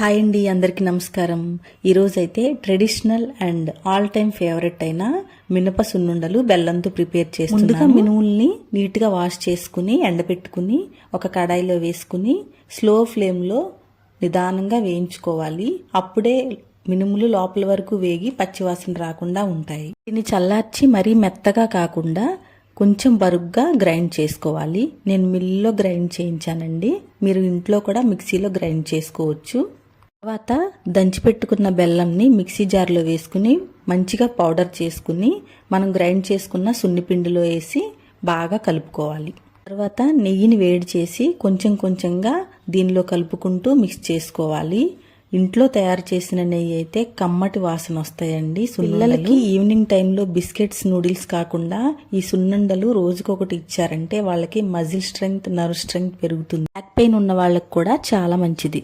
Hi అండి అందరికీ నమస్కారం. ఈరోజైతే traditional and all time favourite అయిన మినప సున్నుండలు బెల్లంతో ప్రిపేర్ చేసి ముందుగా మినుముల్ని నీట్గా వాష్ చేసుకుని ఎండబెట్టుకుని ఒక కడాయిలో వేసుకుని స్లో ఫ్లేమ్లో నిదానంగా వేయించుకోవాలి. అప్పుడే మినుములు లోపల వరకు వేగి పచ్చివాసన రాకుండా ఉంటాయి. దీన్ని చల్లార్చి మరీ మెత్తగా కాకుండా కొంచెం బరుగ్గా గ్రైండ్ చేసుకోవాలి. నేను మిల్లులో గ్రైండ్ చేయించానండి. మీరు ఇంట్లో కూడా మిక్సీలో గ్రైండ్ చేసుకోవచ్చు. తర్వాత దంచిపెట్టుకున్న బెల్లంని మిక్సీ జార్లో వేసుకుని మంచిగా పౌడర్ చేసుకుని మనం గ్రైండ్ చేసుకున్న సున్నిపిండిలో వేసి బాగా కలుపుకోవాలి. తర్వాత నెయ్యిని వేడి చేసి కొంచెం కొంచెంగా దీనిలో కలుపుకుంటూ మిక్స్ చేసుకోవాలి. ఇంట్లో తయారు చేసిన నెయ్యి అయితే కమ్మటి వాసన వస్తాయండి. పిల్లలకి ఈవినింగ్ టైంలో బిస్కెట్స్ నూడిల్స్ కాకుండా ఈ సున్నుండలు రోజుకొకటి ఇచ్చారంటే వాళ్ళకి మజిల్ స్ట్రెంగ్త్ నర్వ్ స్ట్రెంగ్త్ పెరుగుతుంది. బ్యాక్ పెయిన్ ఉన్న వాళ్ళకి కూడా చాలా మంచిది.